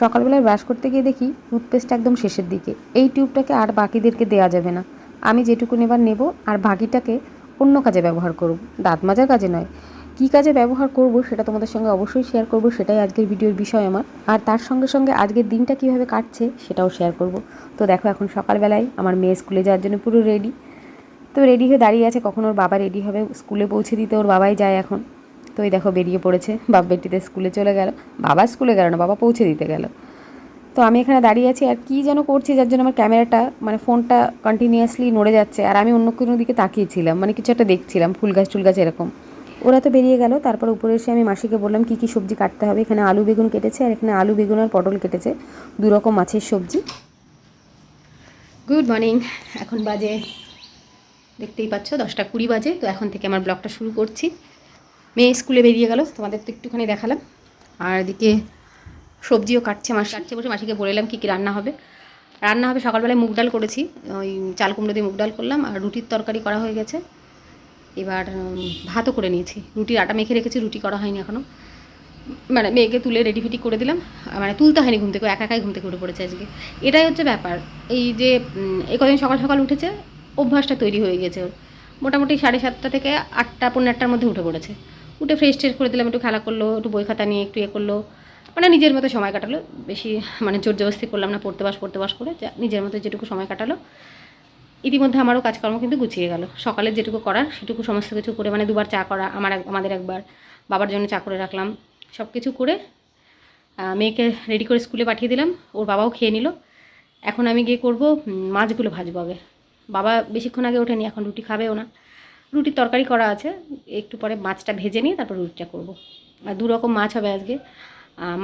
সকালবেলায় ব্রাশ করতে গিয়ে দেখি টুথপেস্ট একদম শেষের দিকে। এই টিউবটাকে আর বাকিদেরকে দেওয়া যাবে না। আমি যেটুকু নেবার নেব আর বাকিটাকে অন্য কাজে ব্যবহার করব। দাঁত মাজার কাজে নয়। কী কাজে ব্যবহার করব সেটা তোমাদের সঙ্গে অবশ্যই শেয়ার করব, সেটাই আজকের ভিডিওর বিষয় আমার। আর তার সঙ্গে সঙ্গে আজকের দিনটা কীভাবে কাটছে সেটাও শেয়ার করব। তো দেখো এখন সকালবেলায় আমার মেয়ে স্কুলে যাওয়ার জন্য পুরো রেডি তো রেডি হয়ে দাঁড়িয়ে আছে, কখন ওর বাবা রেডি হবে? স্কুলে পৌঁছে দিতে ওর বাবাই যায় এখন। তো এই দেখো বেরিয়ে পড়েছে। বাপ বেটিতে স্কুলে চলে গেল। বাবা স্কুলে গেল না, বাবা পৌঁছে দিতে গেল। তো আমি এখানে দাঁড়িয়ে আছি আর কী যেন করছি যার জন্য আমার ক্যামেরাটা মানে ফোনটা কন্টিনিউয়াসলি নড়ে যাচ্ছে আর আমি অন্য কোনো দিকে তাকিয়েছিলাম মানে কিছু একটা দেখছিলাম, ফুল গাছ টুল গাছ এরকম। ওরা তো বেরিয়ে গেল, তারপর উপরে এসে আমি মাসিকে বললাম, কী কী সবজি কাটতে হবে? এখানে আলু বেগুন কেটেছে আর এখানে আলু বেগুন আর পটল কেটেছে। দু রকম মাছের সবজি। Good morning. এখন বাজে, দেখতেই পাচ্ছ, দশটা কুড়ি বাজে, তো এখন থেকে আমার ব্লগটা শুরু করছি। মেয়ে স্কুলে বেরিয়ে গেল, তোমাদের তো একটুখানি দেখালাম। আর এদিকে সবজিও কাটছে মাসি। কাটছে বসে, মাসিকে বলে এলাম কী কী রান্না হবে। রান্না হবে, সকালবেলায় মুগ ডাল করেছি, ওই চাল কুমড়ো দিয়ে মুগ ডাল করলাম, আর রুটির তরকারি করা হয়ে গেছে। এবার ভাতও করে নিয়েছি। রুটির আটা মেখে রেখেছি, রুটি করা হয়নি এখনও মানে মেয়েকে তুলে রেডি ফেডি করে দিলাম। মানে তুলতে হয়নি ঘুম থেকে একা একাই ঘুম থেকে উঠে পড়েছে আজকে। এটাই হচ্ছে ব্যাপার। এই যে এই কদিন সকাল সকাল উঠেছে, অভ্যাসটা তৈরি হয়ে গেছে ওর। মোটামুটি সাড়ে সাতটা থেকে আটটা পনেরো আটটার মধ্যে উঠে পড়েছে। উঠে ফ্রেশ ট্রেশ করে দিলাম, একটু খেলা করল, একটু বই খাতা নিয়ে একটু ইয়ে করল। মানে নিজের মতো সময় কাটালো, বেশি মানে জোর জবস্তি করলাম না, পড়তে বাস পড়তে বাস করে যা, নিজের মতো যেটুকু সময় কাটালো। ইতিমধ্যে আমারও কাজকর্ম কিন্তু গুছিয়ে গেল। সকালে যেটুকু করার, সেটুকু সমস্ত কিছু করে মানে দুবার চা করা, আমার আমাদের একবার বাবার জন্য চা করে রাখলাম। সব কিছু করে মেয়েকে রেডি করে স্কুলে পাঠিয়ে দিলাম, ওর বাবাও খেয়ে নিল। এখন আমি গিয়ে করব মাছগুলো ভাজবো আগে। বাবা বেশিক্ষণ আগে ওঠেনি, এখন রুটি খাবেও না। রুটির তরকারি করা আছে। একটু পরে মাছটা ভেজে নিয়ে তারপর রুটিটা করব। আর দু রকম মাছ হবে আজকে।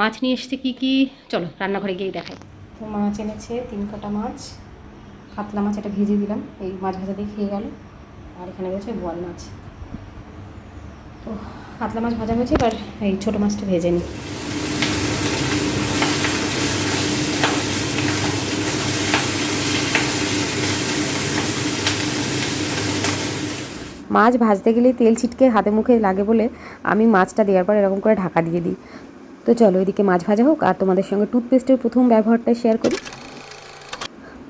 মাছ নিয়ে এসেছে কী কী? চলো, রান্নাঘরে গিয়েই দেখাই। তো মাছ এনেছে, তিন কাটা মাছ। কাতলা মাছ এটা ভেজে দিলাম। এই মাছ ভাজা দিয়ে খেয়ে গেল। আর এখানে রয়েছে বোয়াল মাছ। তো কাতলা মাছ ভাজা হয়েছে, এবার এই ছোটো মাছটা ভেজে নিই। মাছ ভাজতে গেলেই তেল ছিটকে হাতে মুখে লাগে বলে আমি মাছটা দেওয়ার পর এরকম করে ঢাকা দিয়ে দিই। তো চলো এদিকে মাছ ভাজা হোক আর তোমাদের সঙ্গে টুথপেস্টের প্রথম ব্যবহারটা শেয়ার করি।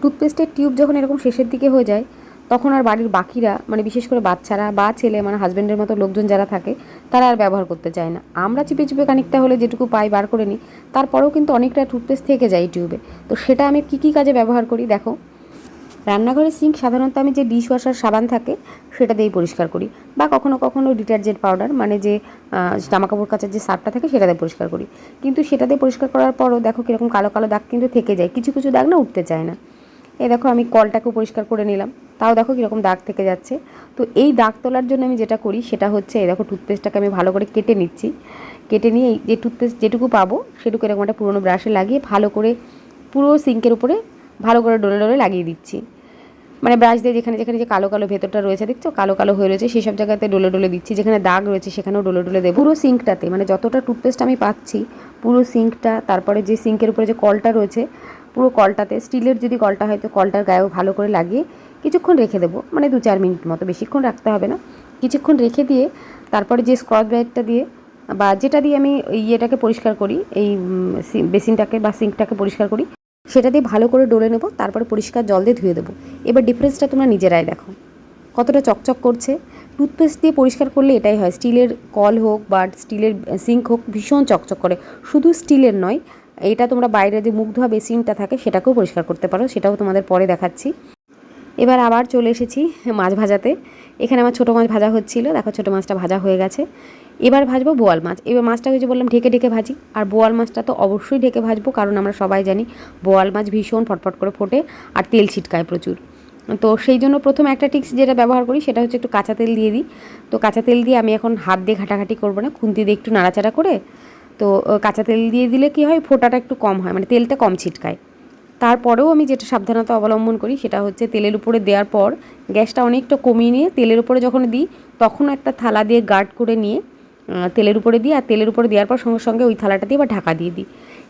টুথপেস্টের টিউব যখন এরকম শেষের দিকে হয়ে যায়, তখন আর বাড়ির বাকিরা মানে বিশেষ করে বাচ্চারা বা ছেলে মানে হাজব্যান্ডের মতো লোকজন যারা থাকে, তারা আর ব্যবহার করতে চায় না। আমরা চিপে চিপে খানিকটা হলে যেটুকু পাই বার করে নিই। তারপরেও কিন্তু অনেকটা টুথপেস্ট থেকে যায় টিউবে তো সেটা আমি কী কী কাজে ব্যবহার করি, দেখো। রান্নাঘরের সিঙ্ক সাধারণত আমি যে ডিশ ওয়াশার সাবান থাকে, সেটা দিয়েই পরিষ্কার করি। বা কখনো কখনো ডিটারজেন্ট পাউডার মানে যে জামাকাপড় কাচার যে সারটা থাকে, সেটা দিয়ে পরিষ্কার করি। কিন্তু সেটা দিয়ে পরিষ্কার করার পরও দেখো কীরকম কালো কালো দাগ কিন্তু থেকে যায়। কিছু কিছু দাগ না উঠতে চায় না। এই দেখো আমি কলটাকেও পরিষ্কার করে নিলাম। তাও দেখো কীরকম দাগ থেকে যাচ্ছে। তো এই দাগ তোলার জন্য আমি যেটা করি, সেটা হচ্ছে এই দেখো টুথপেস্টটাকে আমি ভালো করে কেটে নিচ্ছি। কেটে নিয়ে যে টুথপেস্ট যেটুকু পাবো, সেটুকু এরকম একটা পুরোনো ব্রাশে লাগিয়ে ভালো করে পুরো সিঙ্কের উপরে ভালো করে ডোলে ডোলে লাগিয়ে দিচ্ছি। মানে ব্রাশ দিয়ে যেখানে যেখানে যে কালো কালো ভেতরটা রয়েছে, দেখছ? কালো কালো হয়ে রয়েছে, সেসব জায়গাতে ডোলে ডোলে দিচ্ছি। যেখানে দাগ রয়েছে, সেখানেও ডোলে ডোলে দেবো। পুরো সিঙ্কটাতে মানে যতটা টুথপেস্ট আমি পাচ্ছি, পুরো সিঙ্কটা তারপরে যে সিঙ্কের উপরে যে কলটা রয়েছে, পুরো কলটাতে স্টিলের যদি কলটা হয়, তো কলটার গায়েও ভালো করে লাগিয়ে কিছুক্ষণ রেখে দেবো। মানে দু চার মিনিট মতো, বেশিক্ষণ রাখতে হবে না। কিছুক্ষণ রেখে দিয়ে, তারপরে যে স্কচ ব্রাইটটা দিয়ে, বা যেটা দিয়ে আমি ইয়েটাকে পরিষ্কার করি, এই বেসিনটাকে বা সিঙ্কটাকে পরিষ্কার করি সেটা দিয়ে ভালো করে ডলে নেব, তারপরে পরিষ্কার জল দিয়ে ধুয়ে দেবো। এবার ডিফারেন্সটা তোমরা নিজেরাই দেখো। কতটা চকচক করছে? টুথপেস্ট দিয়ে পরিষ্কার করলে এটাই হয়। স্টিলের কল হোক বা স্টিলের সিঙ্ক হোক, ভীষণ চকচক করে। শুধু স্টিলের নয়, এটা তোমরা বাইরে যে মুখ ধোয়া বেসিনটা থাকে, সেটাকেও পরিষ্কার করতে পারো। সেটাও তোমাদের পরে দেখাচ্ছি। এবার আবার চলে এসেছি মাছ ভাজাতে। এখানে আমার ছোটো মাছ ভাজা হচ্ছিল। দেখো ছোটো মাছটা ভাজা হয়ে গেছে। এবার ভাজবো বোয়াল মাছ। এবার মাছটা হয়েছে বললাম ঢেকে ঢেকে ভাজি। আর বোয়াল মাছটা তো অবশ্যই ঢেকে ভাজবো, কারণ আমরা সবাই জানি বোয়াল মাছ ভীষণ ফটফট করে ফোটে আর তেল ছিটকায় প্রচুর। তো সেই জন্য প্রথম একটা টিক্স যেটা ব্যবহার করি, সেটা হচ্ছে একটু কাঁচা তেল দিয়ে দিই। তো কাঁচা তেল দিয়ে আমি এখন হাত দিয়ে ঘাটাঘাটি করব না, খুন্তি দিয়ে একটু নাড়াচাড়া করে। তো কাঁচা তেল দিয়ে দিলে কি হয়, ফোটাটা একটু কম হয় মানে তেলটা কম ছিটকায়। তারপরেও আমি যেটা সাবধানতা অবলম্বন করি, সেটা হচ্ছে তেলের উপরে দেওয়ার পর গ্যাসটা অনেকটা কমিয়ে নিয়ে তেলের উপরে যখন দিই, তখন একটা থালা দিয়ে গার্ড করে নিয়ে তেলের উপরে দিই, আর তেলের উপরে দেওয়ার পর সঙ্গে সঙ্গে ওই থালাটা দিয়ে বা ঢাকা দিয়ে দিই।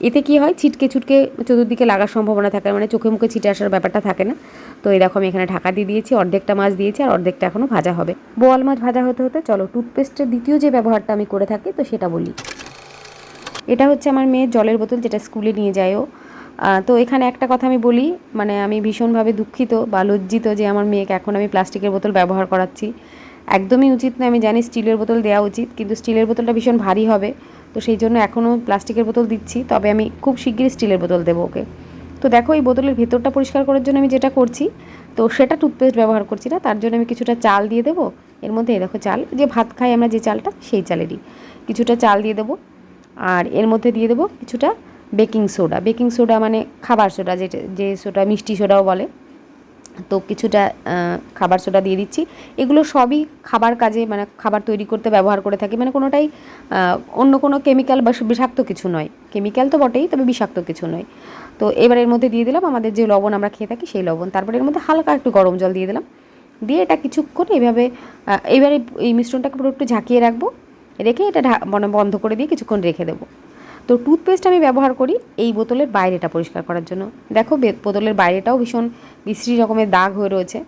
এতে কি হয়, ছিটকে ছুটকে চতুর্দিকে লাগার সম্ভাবনা থাকে মানে চোখে মুখে ছিটে আসার ব্যাপারটা থাকে না। তো দেখো আমি এখানে ঢাকা দিয়ে দিয়েছি, অর্ধেকটা মাছ দিয়েছি আর অর্ধেকটা এখনও ভাজা হবে। বোয়াল মাছ ভাজা হতে হতে চলো টুথপেস্টের দ্বিতীয় যে ব্যবহারটা আমি করে থাকি, তো সেটা বলি। এটা হচ্ছে আমার মেয়ের জলের বোতল, যেটা স্কুলে নিয়ে যায় ও তো এখানে একটা কথা আমি বলি মানে আমি ভীষণভাবে দুঃখিত বা লজ্জিত যে আমার মেয়েকে এখন আমি প্লাস্টিকের বোতল ব্যবহার করাচ্ছি। একদমই উচিত না আমি জানি স্টিলের বোতল দেওয়া উচিত, কিন্তু স্টিলের বোতলটা ভীষণ ভারী হবে, তো সেই জন্য এখনও প্লাস্টিকের বোতল দিচ্ছি, তবে আমি খুব শিগগিরই স্টিলের বোতল দেবো ওকে। তো দেখো এই বোতলের ভেতরটা পরিষ্কার করার জন্য আমি যেটা করছি, তো সেটা টুথপেস্ট ব্যবহার করছি না, তার জন্য আমি কিছুটা চাল দিয়ে দেবো, এর মধ্যে দেখো চাল, যে ভাত খাই আমরা যে চালটা, সেই চালেরই কিছুটা চাল দিয়ে দেবো, আর এর মধ্যে দিয়ে দেবো কিছুটা বেকিং সোডা বেকিং সোডা মানে খাবার সোডা যেটা, যে সোডা মিষ্টি সোডাও বলে তো কিছুটা খাবার সোডা দিয়ে দিচ্ছি। এগুলো সবই খাবার কাজে মানে খাবার তৈরি করতে ব্যবহার করে থাকি। মানে কোনোটাই অন্য কোনো কেমিক্যাল বা বিষাক্ত কিছু নয়। কেমিক্যাল তো বটেই তবে বিষাক্ত কিছু নয়। তো এবার এর মধ্যে দিয়ে দিলাম। আমাদের যে লবণ আমরা খেয়ে থাকি সেই লবণ। তারপরে এর মধ্যে হালকা একটু গরম জল দিয়ে দিলাম। দিয়ে এটা কিছুক্ষণ এইভাবে আহ, এবারে এই মিশ্রণটাকে পুরো একটু ঝাঁকিয়ে রাখব। রেখে এটা মানে বন্ধ করে দিয়ে কিছুক্ষণ রেখে দেবো। তো টুথপেস্ট আমি ব্যবহার করি এই বোতলের বাইরেটা পরিষ্কার করার জন্য। দেখো বোতলের বাইরেটাও ভীষণ বিশ্রী রকমের দাগ হয়ে রয়েছে।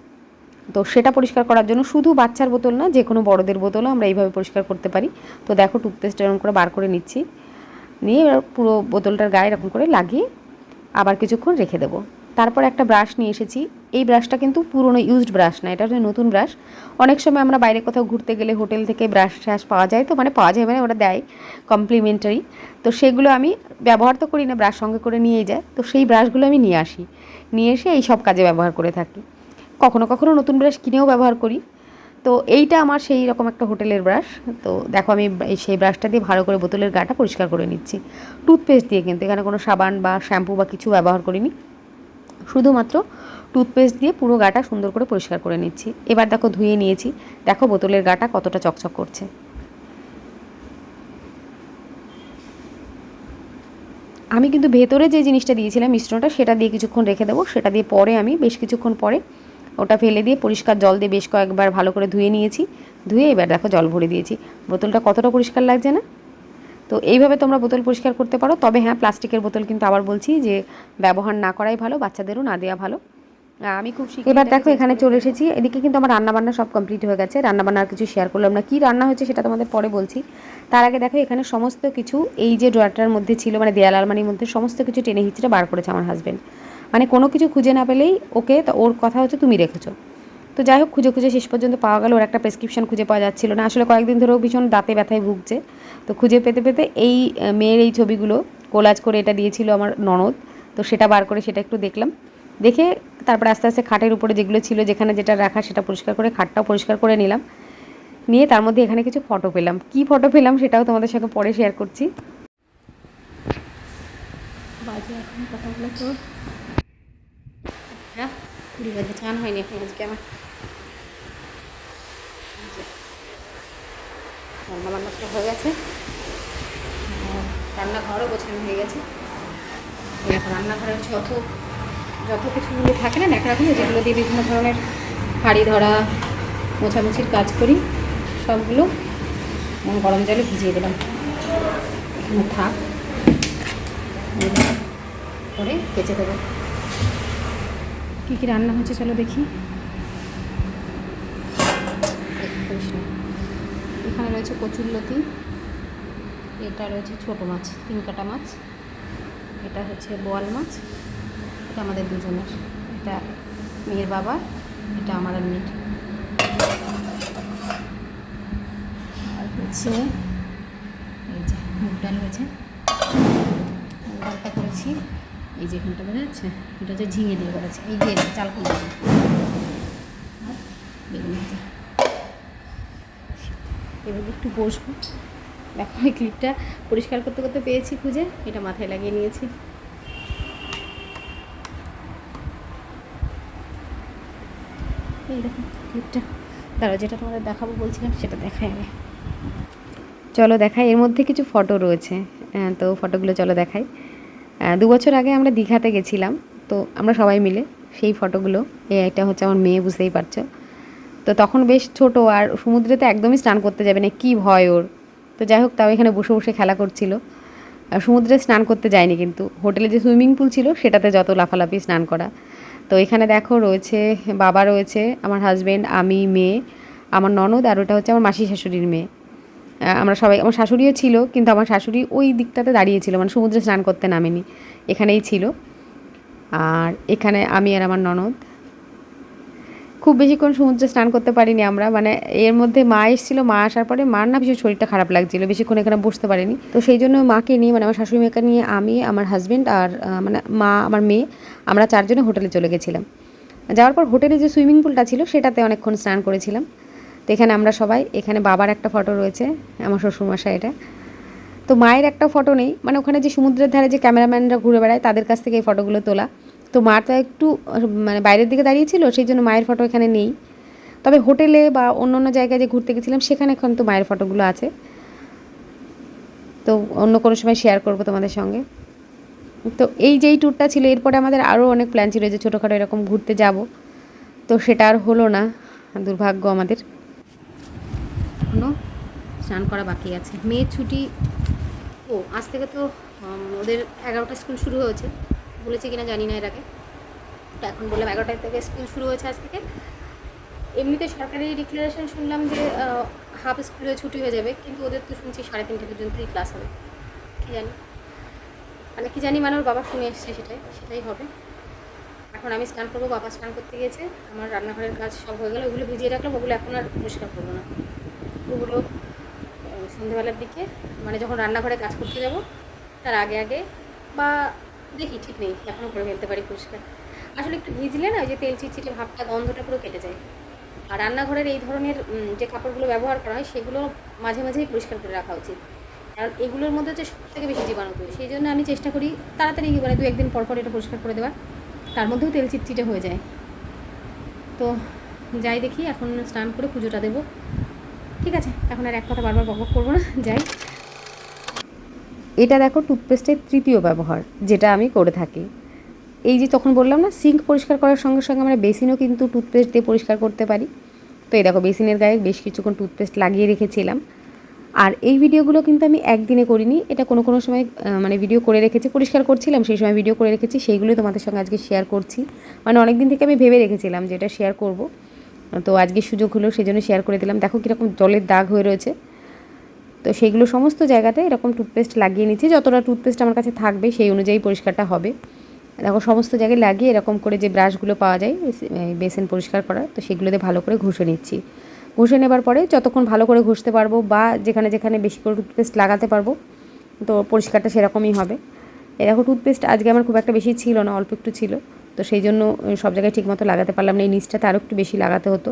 তো সেটা পরিষ্কার করার জন্য শুধু বাচ্চার বোতল না, যে কোনো বড়দের বোতলও আমরা এইভাবে পরিষ্কার করতে পারি। তো দেখো টুথপেস্ট এরকম করে বার করে নিচ্ছি। নিয়ে পুরো বোতলটার গায়ে এরকম করে লাগিয়ে আবার কিছুক্ষণ রেখে দেবো। তারপর একটা ব্রাশ নিয়ে এসেছি। এই ব্রাশটা কিন্তু পুরনো ইউজড ব্রাশ না, এটা হচ্ছে নতুন ব্রাশ অনেক সময় আমরা বাইরে কোথাও ঘুরতে গেলে হোটেল থেকে ব্রাশ ট্রাশ পাওয়া যায়, তো মানে পাওয়া যায় মানে ওরা দেয় কমপ্লিমেন্টারি তো সেগুলো আমি ব্যবহার তো করি না ব্রাশ সঙ্গে করে নিয়ে যায়। তো সেই ব্রাশগুলো আমি নিয়ে আসি। নিয়ে এসে এই সব কাজে ব্যবহার করে থাকি। কখনো কখনো নতুন ব্রাশ কিনেও ব্যবহার করি। তো এইটা আমার সেই রকম একটা হোটেলের ব্রাশ তো দেখো আমি সেই ব্রাশটা দিয়ে ভালো করে বোতলের গাটা পরিষ্কার করে নিচ্ছি। টুথপেস্ট দিয়ে কিন্তু, এখানে কোনো সাবান বা শ্যাম্পু বা কিছু ব্যবহার করিনি। শুধুমাত্র টুথপেস্ট দিয়ে পুরো গাটা সুন্দর করে পরিষ্কার করে নিচ্ছি। এবার দেখো ধুয়ে নিয়েছি। দেখো বোতলের গাটা কতটা চকচক করছে। আমি কিন্তু ভেতরে যে জিনিসটা দিয়েছিলাম মিশ্রণটা, সেটা দিয়ে কিছুক্ষণ রেখে দেবো। সেটা দিয়ে পরে আমি বেশ কিছুক্ষণ পরে ওটা ফেলে দিয়ে পরিষ্কার জল দিয়ে বেশ কয়েকবার ভালো করে ধুয়ে নিয়েছি। ধুয়ে এবার দেখো জল ভরে দিয়েছি। বোতলটা কতটা পরিষ্কার লাগছে না? তো এইভাবে তোমরা বোতল পরিষ্কার করতে পারো। তবে হ্যাঁ প্লাস্টিকের বোতল কিন্তু আবার বলছি যে ব্যবহার না করাই ভালো বাচ্চাদেরও না দেওয়া ভালো। আমি খুব এবার দেখো এখানে চলে এসেছি। এদিকে কিন্তু আমার রান্নাবান্না সব কমপ্লিট হয়ে গেছে। রান্নাবান্না আর কিছু শেয়ার করলাম না। কী রান্না হয়েছে সেটা তোমাদের পরে বলছি। তার আগে দেখো এখানে সমস্ত কিছু এই যে ড্রয়ারটার মধ্যে ছিল মানে দেয়াল আলমারির মধ্যে সমস্ত কিছু টেনে হিচড়ে বার করেছে আমার হাজবেন্ড মানে কোনো কিছু খুঁজে না পেলেই ওকে তো ওর কথা হচ্ছে তুমি রেখেছো। তো যাই হোক, খুঁজে খুঁজে শেষ পর্যন্ত পাওয়া গেল। ওর একটা প্রেসক্রিপশন খুঁজে পাওয়া যাচ্ছিল না। আসলে কয়েকদিন ধরেও ভীষণ দাঁতে ব্যথায় ভুগছে। তো খুঁজে পেতে পেতে এই মেয়ের এই ছবিগুলো কোলাজ করে এটা দিয়েছিল আমার ননদ। তো সেটা বার করে সেটা একটু দেখলাম। দেখে তারপরে আস্তে আস্তে খাটের উপরে যেগুলো ছিল, যেখানে যেটা রাখা সেটা পরিষ্কার করে খাটটাও পরিষ্কার করে নিলাম। নিয়ে তার মধ্যে এখানে কিছু ফটো পেলাম। কি ফটো পেলাম সেটাও তোমাদের সঙ্গে পরে শেয়ার করছি। বাজে এখন কথাগুলো তো। কুড়ি চান হয়নি এখন আজকে আমার। রান্না বান্না সব হয়ে গেছে। রান্নাঘরও গোছানো হয়ে গেছে। এই দেখো, রান্নাঘরের যত যত কিছুগুলো থাকে না ন্যাকড়াগুলো যেগুলো দিয়ে বিভিন্ন ধরনের হাঁড়ি ধরা, মোছামুছির কাজ করি, সবগুলো গরম জলে ভিজিয়ে দিলাম। এখানে থাক। পরে কেচে দেবো। কী কী রান্না হচ্ছে চলো দেখি। এখানে রয়েছে কচুরলতি এটা রয়েছে ছোট মাছ, তিন কাটা মাছ, এটা হচ্ছে বোয়াল মাছ, এটা আমাদের দুজনের, এটা মেয়ের বাবা, এটা আমার আর মেয়ের। আর হচ্ছে এই যে মুগ ডাল হয়েছে, মুগ ডালটা করেছি। এই যে এখানটা বোঝা যাচ্ছে? এটা হচ্ছে ঝিঙে দিয়ে করেছে এই যে চাল কুমড়ো। আর বেগুন এবার একটু বসবো। দেখো, এই ক্লিপটা পরিষ্কার করতে করতে পেয়েছি খুঁজে। এটা মাথায় লাগিয়ে নিয়েছি। এই দেখো ক্লিপটা। দাঁড়াও, যেটা তোমাদের দেখাবো বলছিলাম, সেটা দেখাই আমি। চলো দেখাই। এর মধ্যে কিছু ফটো রয়েছে। তো ফটোগুলো চলো দেখাই। দু বছর আগে আমরা দীঘাতে গেছিলাম, তো আমরা সবাই মিলে সেই ফটোগুলো এটা হচ্ছে আমার মেয়ে, বুঝতেই পারছ। তো তখন বেশ ছোট আর সমুদ্রেতে একদমই স্নান করতে যাবে না, কী ভয় ওর। তো যাই হোক, তাও এখানে বসে বসে খেলা করছিল। সমুদ্রে স্নান করতে যায়নি কিন্তু, হোটেলে যে সুইমিং পুল ছিল, সেটাতে যত লাফালাফি স্নান করা। তো এখানে দেখো রয়েছে, বাবা রয়েছে, আমার হাজবেন্ড আমি, মেয়ে, আমার ননদ, আর ওটা হচ্ছে আমার মাসি শাশুড়ির মেয়ে। আমরা সবাই, আমার শাশুড়িও ছিল, কিন্তু আমার শাশুড়ি ওই দিকটাতে দাঁড়িয়েছিল মানে সমুদ্রে স্নান করতে নামেনি, এখানেই ছিল। আর এখানে আমি আর আমার ননদ, খুব বেশিক্ষণ সমুদ্রে স্নান করতে পারিনি আমরা মানে এর মধ্যে মা এসেছিল, মা আসার পরে মার না ভীষণ শরীরটা খারাপ লাগছিল, বেশিক্ষণ এখানে বসতে পারিনি। তো সেই জন্য মাকে নিয়ে মানে আমার শাশুড়ি মেয়েকে নিয়ে আমি, আমার হাজব্যান্ড আর মানে মা, আমার মেয়ে, আমরা চারজনে হোটেলে চলে গেছিলাম। যাওয়ার পর হোটেলে যে সুইমিং পুলটা ছিল, সেটাতে অনেকক্ষণ স্নান করেছিলাম। তো এখানে আমরা সবাই, এখানে বাবার একটা ফটো রয়েছে, আমার শ্বশুরমশাই এটা। তো মায়ের একটা ফটো নেই মানে ওখানে যে সমুদ্রের ধারে যে ক্যামেরাম্যানরা ঘুরে বেড়ায়, তাদের কাছ থেকে এই ফটোগুলো তোলা। তো মা তো একটু মানে বাইরের দিকে দাঁড়িয়েছিল সেই জন্য মায়ের ফটো এখানে নেই। তবে হোটেলে বা অন্য অন্য জায়গায় যে ঘুরতে গেছিলাম, সেখানে এখন তো মায়ের ফটোগুলো আছে। তো অন্য কোনো সময় শেয়ার করব তোমাদের সঙ্গে। তো এই যেই ট্যুরটা ছিল, এরপরে আমাদের আরও অনেক প্ল্যান ছিল যে ছোটোখাটো এরকম ঘুরতে যাব। তো সেটা আর হলো না, দুর্ভাগ্য আমাদের। এখনও স্নান করা বাকি আছে। মেয়ের ছুটি, ও, আজ থেকে তো ওদের এগারোটা স্কুল শুরু হয়েছে। বলেছে কিনা জানি না এর আগে। তো এখন বললাম এগারোটা থেকে স্কুল শুরু হয়েছে আজ থেকে। এমনিতে সরকারি ডিক্লারেশন শুনলাম যে হাফ স্কুলে ছুটি হয়ে যাবে, কিন্তু ওদের তো শুনছি সাড়ে তিনটে পর্যন্তই ক্লাস হবে। কী জানি। মানে কী জানি মানে ওর বাবা শুনে এসছে সেটাই সেটাই হবে। এখন আমি স্নান করব, বাবা স্নান করতে গিয়েছে আমার রান্নাঘরের কাজ সব হয়ে গেল, ওগুলো ভিজিয়ে রাখলাম, ওগুলো এখন আর পরিষ্কার করব না। ওগুলো সন্ধেবেলার দিকে মানে যখন রান্নাঘরে কাজ করতে যাব, তার আগে আগে, বা দেখি, ঠিক নেই এখনও করে ফেলতে পারি পরিষ্কার। আসলে একটু ভিজলে না, ওই যে তেল চিটচিটে ভাবটা, গন্ধটা পুরো কেটে যায়। আর রান্নাঘরের এই ধরনের যে কাপড়গুলো ব্যবহার করা হয়, সেগুলো মাঝে মাঝেই পরিষ্কার করে রাখা উচিত। কারণ এগুলোর মধ্যে হচ্ছে সব থেকে বেশি জীবাণু তৈরি, সেই জন্য আমি চেষ্টা করি তাড়াতাড়ি মানে দু একদিন পর পর এটা পরিষ্কার করে দেওয়ার। তার মধ্যেও তেল চিটচিটে হয়ে যায়। তো যাই দেখি, এখন স্নান করে পুজোটা দেবো। ঠিক আছে, এখন আর এক কথা বারবার বকবক করব না, যাই। এটা দেখো টুথপেস্টের তৃতীয় ব্যবহার, যেটা আমি করে থাকি। এই যে তখন বললাম না, সিঙ্ক পরিষ্কার করার সঙ্গে সঙ্গে আমরা বেসিনও কিন্তু টুথপেস্ট দিয়ে পরিষ্কার করতে পারি। তো এই দেখো, বেসিনের গায়ে বেশ কিছুক্ষণ টুথপেস্ট লাগিয়ে রেখেছিলাম। আর এই ভিডিওগুলো কিন্তু আমি একদিনে করিনি। এটা কোনো কোনো সময় মানে ভিডিও করে রেখেছি, পরিষ্কার করছিলাম, সেই সময় ভিডিও করে রেখেছি, সেইগুলোই তোমাদের সঙ্গে আজকে শেয়ার করছি। মানে অনেক দিন থেকে আমি ভেবে রেখেছিলাম যে এটা শেয়ার করব। তো আজকে সুযোগ হলো সেই জন্য শেয়ার করে দিলাম। দেখো কীরকম জলের দাগ হয়ে রয়েছে। তো সেইগুলো সমস্ত জায়গাতে এরকম টুথপেস্ট লাগিয়ে নিচ্ছি। যতটা টুথপেস্ট আমার কাছে থাকবে, সেই অনুযায়ী পরিষ্কারটা হবে। দেখো সমস্ত জায়গায় লাগিয়ে এরকম করে যে ব্রাশগুলো পাওয়া যায় বেসিন পরিষ্কার করা, তো সেগুলোতে ভালো করে ঘষে নিচ্ছি। ঘষে নেবার পরে যতক্ষণ ভালো করে ঘষতে পারব বা যেখানে যেখানে বেশি করে টুথপেস্ট লাগাতে পারব, তো পরিষ্কারটা সেরকমই হবে। এরকম টুথপেস্ট আজকে আমার খুব একটা বেশি ছিল না, অল্প একটু ছিল। তো সেই জন্য সব জায়গায় ঠিকমতো লাগাতে পারলাম না। এই নিচটাতে আরও একটু বেশি লাগাতে হতো।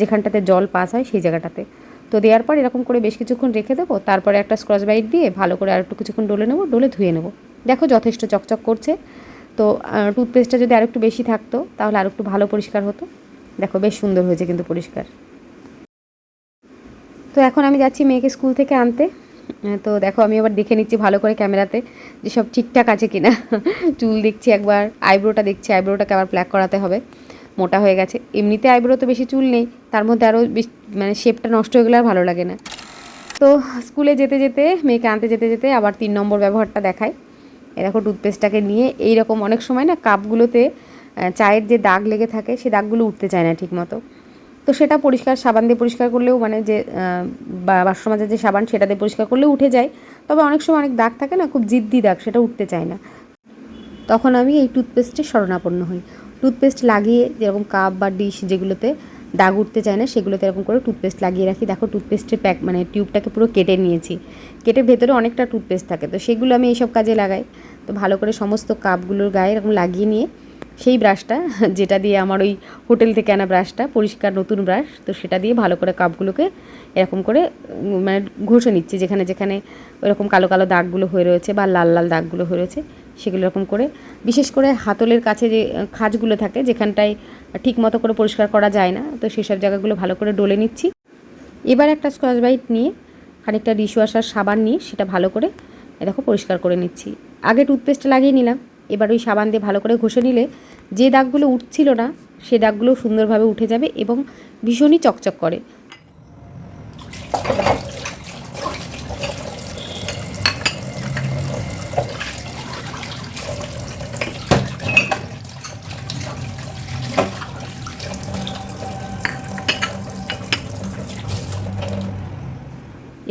যেখানটাতে জল পাস হয় সেই জায়গাটাতে। তো দেওয়ার পর এরকম করে বেশ কিছুক্ষণ রেখে দেবো। তারপরে একটা স্ক্রচ বাইট দিয়ে ভালো করে আর একটু কিছুক্ষণ ডলে নেব, ডলে ধুয়ে নেব। দেখো যথেষ্ট চকচক করছে। তো টুথপেস্টটা যদি আর একটু বেশি থাকতো, তাহলে আর একটু ভালো পরিষ্কার হতো। দেখো বেশ সুন্দর হয়েছে কিন্তু পরিষ্কার। তো এখন আমি যাচ্ছি মেয়েকে স্কুল থেকে আনতে। তো দেখো, আমি আবার দেখে নিচ্ছি ভালো করে ক্যামেরাতে যে সব ঠিকঠাক আছে কি না চুল দেখছি একবার আইব্রোটা দেখছি আইব্রোটাকে আবার প্ল্যাক করাতে হবে। মোটা হয়ে গেছে। এমনিতে আইব্রো তো বেশি চুল নেই, তার মধ্যে আরও মানে শেপটা নষ্ট হয়ে গেলে আর ভালো লাগে না। তো স্কুলে যেতে যেতে, মেয়েকে আনতে যেতে যেতে আবার তিন নম্বর ব্যবহারটা দেখায় এ দেখো টুথপেস্টটাকে নিয়ে এই রকম অনেক সময় না কাপগুলোতে চায়ের যে দাগ লেগে থাকে, সে দাগগুলো উঠতে চায় না ঠিক মতো তো সেটা পরিষ্কার, সাবান দিয়ে পরিষ্কার করলেও মানে যে বাসন মাজার যে সাবান সেটা দিয়ে পরিষ্কার করলেও উঠে যায়। তবে অনেক সময় অনেক দাগ থাকে না, খুব জিদ্দি দাগ, সেটা উঠতে চায় না। তখন আমি এই টুথপেস্টের শরণাপন্ন হই। টুথপেস্ট লাগিয়ে যেরকম কাপ বা ডিশ যেগুলোতে দাগ উঠতে চায় না, সেগুলোতে এরকম করে টুথপেস্ট লাগিয়ে রাখি। দেখো টুথপেস্টের প্যাক মানে টিউবটাকে পুরো কেটে নিয়েছি। কেটে ভেতরে অনেকটা টুথপেস্ট থাকে। তো সেগুলো আমি এইসব কাজে লাগাই। তো ভালো করে সমস্ত কাপগুলোর গায়ে এরকম লাগিয়ে নিয়ে সেই ব্রাশটা যেটা দিয়ে আমার ওই হোটেল থেকে আনা ব্রাশটা পরিষ্কার নতুন ব্রাশ তো সেটা দিয়ে ভালো করে কাপগুলোকে এরকম করে মানে ঘষে নিচ্ছি। যেখানে যেখানে ওইরকম কালো কালো দাগগুলো হয়ে রয়েছে বা লাল লাল দাগগুলো হয়ে রয়েছে, সেগুলো এরকম করে, বিশেষ করে হাতলের কাছে যে খাঁজগুলো থাকে, যেখানটায় ঠিক মতো করে পরিষ্কার করা যায় না, তো সেসব জায়গাগুলো ভালো করে ডলে নিচ্ছি। এবার একটা স্কচ ব্রাইট নিয়ে, খানিকটা ডিশওয়াশার সাবান নিয়ে সেটা ভালো করে দেখো পরিষ্কার করে নিচ্ছি। আগে টুথপেস্ট লাগিয়ে নিলাম। এবার ওই সাবান দিয়ে ভালো করে ঘষে নিলে যে দাগগুলো উঠছিল না, সে দাগগুলো সুন্দরভাবে উঠে যাবে এবং ভীষণই চকচক করে।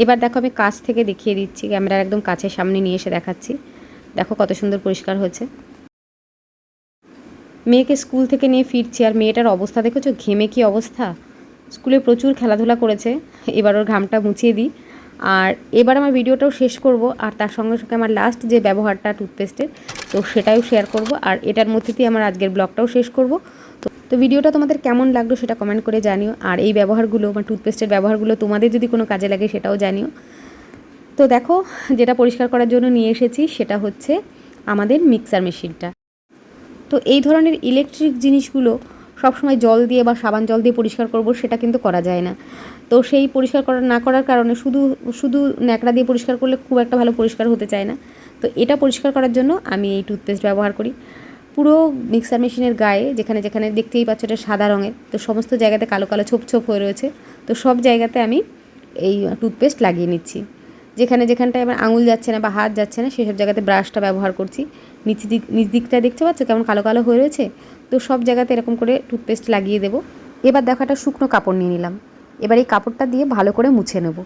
এবার দেখো আমি কাছ থেকে দেখিয়ে দিচ্ছি, ক্যামেরার একদম কাছের সামনে নিয়ে এসে দেখাচ্ছি। দেখো কত সুন্দর পরিষ্কার হয়েছে। মেয়েকে স্কুল থেকে নিয়ে ফিরছি, আর মেয়েটার অবস্থা দেখেছ? ঘেমে কি অবস্থা? স্কুলে প্রচুর খেলাধুলা করেছে, এবার ওর ঘামটা মুছিয়ে দিই। আর এবার আমার ভিডিওটাও শেষ করব, আর তার সঙ্গে সঙ্গে আমার লাস্ট যে ব্যবহারটা টুথপেস্টের তো সেটাও শেয়ার করব, আর এটার মধ্যে দিয়ে আমার আজকের ব্লগটাও শেষ করব। তো তো ভিডিওটা তোমাদের কেমন লাগল সেটা কমেন্ট করে জানিও, আর এই ব্যবহারগুলো বা টুথপেস্টের ব্যবহারগুলো তোমাদের যদি কোনো কাজে লাগে সেটাও জানিও। তো দেখো, যেটা পরিষ্কার করার জন্য নিয়ে এসেছি সেটা হচ্ছে আমাদের মিক্সার মেশিনটা তো এই ধরনের ইলেকট্রিক জিনিসগুলো সবসময় জল দিয়ে বা সাবান জল দিয়ে পরিষ্কার করব, সেটা কিন্তু করা যায় না। তো সেই পরিষ্কার করা না করার কারণে শুধু শুধু ন্যাকড়া দিয়ে পরিষ্কার করলে খুব একটা ভালো পরিষ্কার হতে চায় না। তো এটা পরিষ্কার করার জন্য আমি এই টুথপেস্ট ব্যবহার করি। পুরো মিক্সার মেশিনের গায়ে, যেখানে যেখানে দেখতেই পাচ্ছ এটা সাদা রঙের, তো সমস্ত জায়গাতে কালো কালো ছোপ ছোপ হয়ে রয়েছে। তো সব জায়গাতে আমি এই টুথপেস্ট লাগিয়ে নিচ্ছি। যেখানে যেখানটায় আমার আঙুল যাচ্ছে না বা হাত যাচ্ছে না, সেসব জায়গাতে ব্রাশটা ব্যবহার করছি। নিচে দিক, নিচ দিকটা দেখতে পাচ্ছ কেমন কালো কালো হয়ে রয়েছে? তো সব জায়গাতে এরকম করে টুথপেস্ট লাগিয়ে দেবো। এবার দেখো একটা শুকনো কাপড় নিয়ে নিলাম। এবার এই কাপড়টা দিয়ে ভালো করে মুছে নেব।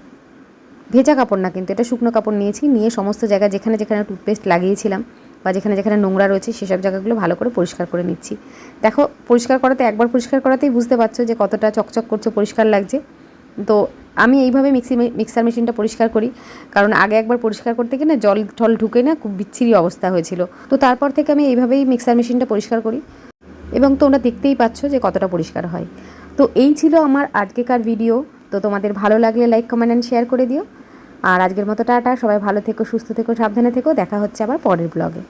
ভেজা কাপড় না কিন্তু, এটা শুকনো কাপড় নিয়েছি। নিয়ে সমস্ত জায়গায় যেখানে যেখানে টুথপেস্ট লাগিয়েছিলাম বা যেখানে যেখানে নোংরা রয়েছে, সেসব জায়গাগুলো ভালো করে পরিষ্কার করে নিচ্ছি। দেখো, পরিষ্কার করাতে, একবার পরিষ্কার করাতেই বুঝতে পারছ যে কতটা চকচক করছে, পরিষ্কার লাগছে। তো আমি এইভাবে মিক্সি মিক্সার মেশিনটা পরিষ্কার করি। কারণ আগে একবার পরিষ্কার করতে না জল টল ঢুকে না খুব বিচ্ছিরি অবস্থা হয়েছিল। তো তারপর থেকে আমি এইভাবেই মিক্সার মেশিনটা পরিষ্কার করি। এবং তোমরা দেখতেই পাচ্ছ যে কতটা পরিষ্কার হয়। তো এই ছিল আমার আজকেকার ভিডিও তো তোমাদের ভালো লাগলে লাইক কমেন্ট অ্যান্ড শেয়ার করে দিও। আর আজকের মতো টাটা। সবাই ভালো থেকো, সুস্থ থেকো, সাবধানে থেকো। দেখা হচ্ছে আবার পরের ব্লগে